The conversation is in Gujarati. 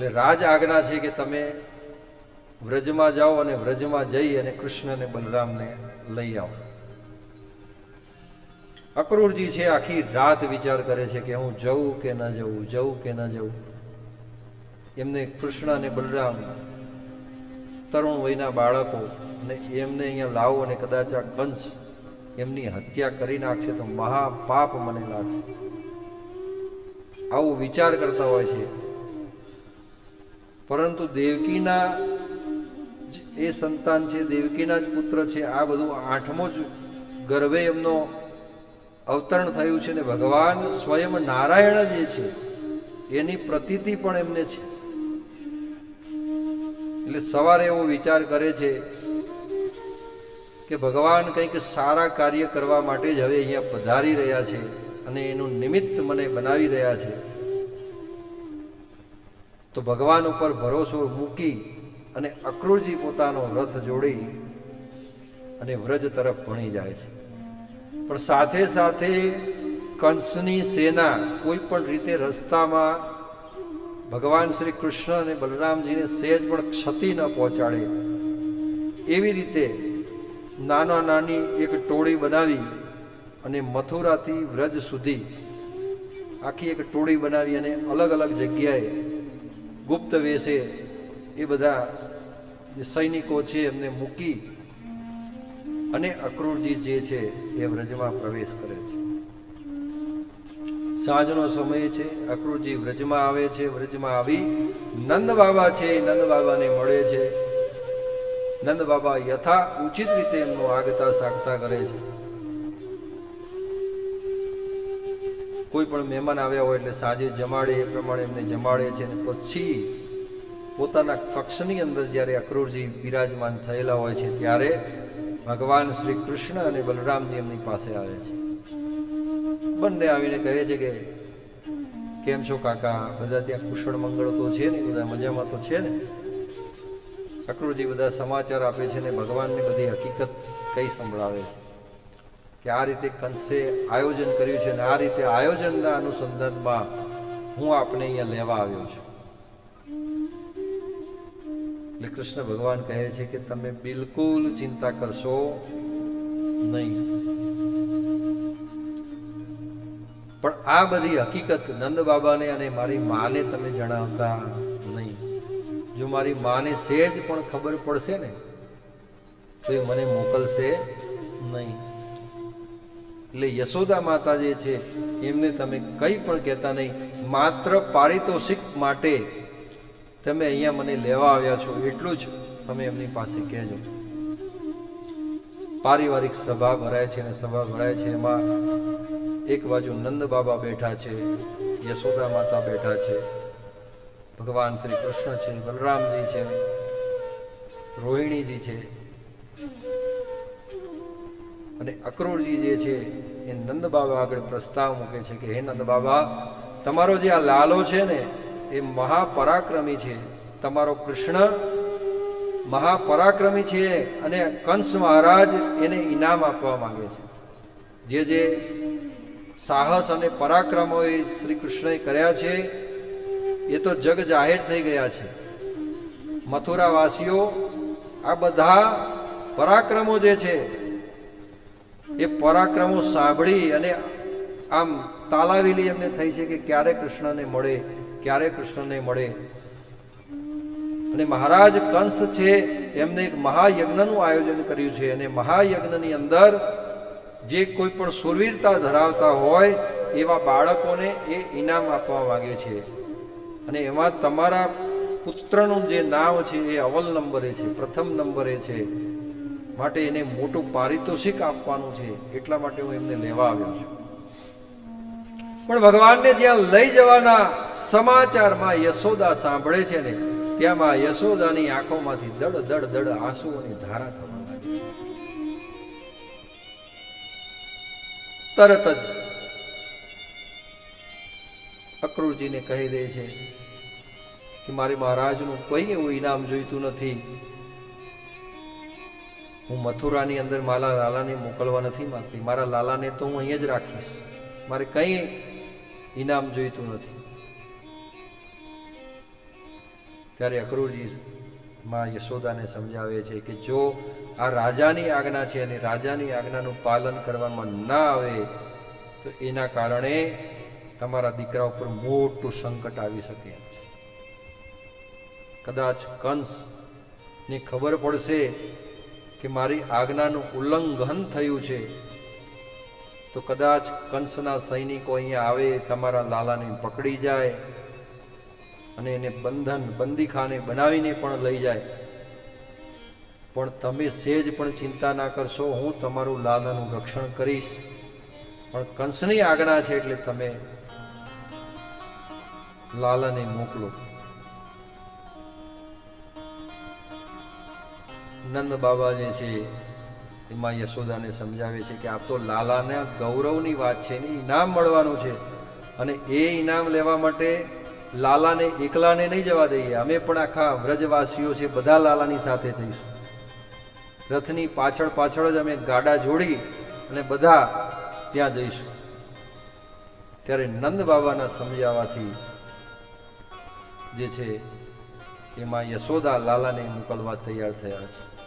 એટલે રાજ આજ્ઞા છે કે તમે વ્રજમાં જાઓ અને વ્રજમાં જઈ અને કૃષ્ણ અને બલરામને લઈ આવો. અક્રૂરજી છે આખી રાત વિચાર કરે છે કે હું જઉં કે ન જઉં જઉં કે ન જઉં. એમને કૃષ્ણ અને બલરામ, તરુણ વયના બાળકો ને એમને અહીંયા લાવો અને કદાચ આ કંસ એમની હત્યા કરી નાખશે તો મહાપાપ મને લાગશે. આવું વિચાર કરતા હોય છે. પરંતુ દેવકીના એ સંતાન છે, દેવકીના જ પુત્ર છે, આ બધું આઠમો જ ગર્ભે એમનો અવતરણ થયું છે ને ભગવાન સ્વયં નારાયણ જે છે. એની પ્રતીતિ પણ એમને છે. એટલે સવારે એવો વિચાર કરે છે કે ભગવાન કંઈક સારા કાર્ય કરવા માટે જ હવે અહીંયા પધારી રહ્યા છે અને એનું નિમિત્ત મને બનાવી રહ્યા છે. તો ભગવાન ઉપર ભરોસો મૂકી અને અક્રૂરજી પોતાનો રથ જોડી અને વ્રજ તરફ ભણી જાય છે. પણ સાથે સાથે કંસની સેના કોઈ પણ રીતે રસ્તામાં ભગવાન શ્રી કૃષ્ણ અને બલરામજીને સહેજ પણ ક્ષતિ ન પહોંચાડે, એવી રીતે નાના નાની એક ટોળી બનાવી અને મથુરાથી વ્રજ સુધી આખી એક ટોળી બનાવી અને અલગ અલગ જગ્યાએ ગુપ્ત વેશે એ બધા જે સૈનિકો છે એમને મૂકી અને અક્રૂરજી જે છે એ વ્રજમાં પ્રવેશ કરે છે. સાંજનો સમય છે, અક્રૂરજી વ્રજમાં આવે છે, વ્રજમાં આવી નંદ બાબા છે, નંદ બાબાને મળે છે. નંદ બાબા યથા ઉચિત રીતે એમનું આગતા સાગતા કરે છે. કોઈ પણ મહેમાન આવ્યા હોય એટલે સાંજે જમાડે, એ પ્રમાણે એમને જમાડે છે અને પછી પોતાના કક્ષની અંદર જ્યારે અક્રૂરજી બિરાજમાન થયેલા હોય છે ત્યારે ભગવાન શ્રી કૃષ્ણ અને બલરામજી એમની પાસે આવે છે. બંને આવીને કહે છે કે, કેમ છો કાકા? બધા ત્યાં કુશળ મંગળ તો છે ને? બધા મજામાં તો છે ને? અક્રૂરજી બધા સમાચાર આપે છે ને ભગવાનની બધી હકીકત કઈ સંભળાવે છે. કે આ રીતે કંસે આયોજન કર્યું છે અને આ રીતે આયોજનના અનુસંધાનમાં હું આપને અહીંયા લેવા આવ્યો છું. એટલે કૃષ્ણ ભગવાન કહે છે કે તમે બિલકુલ ચિંતા કરશો નહીં. પણ આ બધી હકીકત નંદ બાબાને અને મારી માને તમે જણાવતા નહીં. જો મારી માને સહેજ પણ ખબર પડશે ને, તો એ મને મોકલશે નહીં. એટલે યશોદા માતા જે છે, એમને તમે કંઈ પણ કહેતા નહીં, માત્ર પારિતોષિક માટે તમે અહીંયા મને લેવા આવ્યા છો, એટલું જ તમે એમની પાસે કહેજો. પારિવારિક સભા ભરાય છે અને સભા ભરાય છે, એમાં એક બાજુ નંદ બાબા બેઠા છે, યશોદા માતા બેઠા છે, ભગવાન શ્રી કૃષ્ણ છે, બલરામજી છે, રોહિણીજી છે. અને અક્રૂરજી જે છે, એ નંદ બાબા આગળ પ્રસ્તાવ મૂકે છે કે, હે નંદ બાબા, તમારો જે આ લાલો છે ને, એ મહાપરાક્રમી છે. તમારો કૃષ્ણ મહાપરાક્રમી છે અને કંસ મહારાજ એને ઇનામ આપવા માંગે છે. જે જે સાહસ અને પરાક્રમો એ શ્રી કૃષ્ણએ કર્યા છે, એ તો જગ જાહેર થઈ ગયા છે. મથુરાવાસીઓ, આ બધા પરાક્રમો જે છે એ પરાક્રમો સાંભળી અને આમ તાલાવેલી એમને થઈ છે કે ક્યારે કૃષ્ણને મળે, ક્યારે કૃષ્ણને મળે. અને મહારાજ કંસ છે, એમને એક મહાયજ્ઞનું આયોજન કર્યું છે અને મહાયજ્ઞની અંદર જે કોઈ પણ સુરવીરતા ધરાવતા હોય, એવા બાળકોને એ ઇનામ આપવા માગે છે. અને એમાં તમારા પુત્રનું જે નામ છે, એ અવલ નંબરે છે, પ્રથમ નંબરે છે. માટે એને મોટું પારિતોષિક આપવાનું છે, એટલા માટે હું એમને લેવા આવ્યો છું. પણ ભગવાનને જ્યાં લઈ જવાના સમાચારમાં યશોદા સાંભળે છે ને, ત્યાંમાં યશોદાની આંખોમાંથી દડ દડ દડ આંસુઓની ધારા થવા લાગે છે. તરત જ અક્રૂરજીને કહી દે છે કે મારે મહારાજનું કોઈ એવું ઇનામ જોઈતું નથી. હું મથુરાની અંદર મારા લાલાને મોકલવા નથી માંગતી. મારા લાલાને તો હું અહીંયા જ રાખીશ. મારે કંઈ ઇનામ જોઈતું નથી. ત્યારે અક્રૂરજી માં યશોદાને સમજાવે છે કે જો આ રાજાની આજ્ઞા છે અને રાજાની આજ્ઞાનું પાલન કરવામાં ના આવે, તો એના કારણે તમારા દીકરા ઉપર મોટું સંકટ આવી શકે. એમ છે કદાચ કંસ ને ખબર પડશે કે મારી આજ્ઞાનું ઉલ્લંઘન થયું છે, તો કદાચ કંસના સૈનિકો અહીંયા આવે, તમારા લાલાને પકડી જાય અને એને બંધન બંદીખાને બનાવીને પણ લઈ જાય. પણ તમે સેજ પણ ચિંતા ના કરશો, હું તમારું લાલાનું રક્ષણ કરીશ. પણ કંસની આજ્ઞા છે એટલે તમે લાલાને મોકલો. નંદ બાબા જે છે, એમાં યશોદાને સમજાવે છે કે આ તો લાલાના ગૌરવની વાત છે ને, ઇનામ મળવાનું છે. અને એ ઇનામ લેવા માટે લાલાને એકલાને નહીં જવા દઈએ. અમે પણ આખા વ્રજવાસીઓ છે, બધા લાલાની સાથે થઈશું. રથની પાછળ પાછળ જ અમે ગાડા જોડી અને બધા ત્યાં જઈશું. ત્યારે નંદ બાબાના સમજાવવાથી જે છે, એમાં યશોદા લાલાને મોકલવા તૈયાર થયા છે.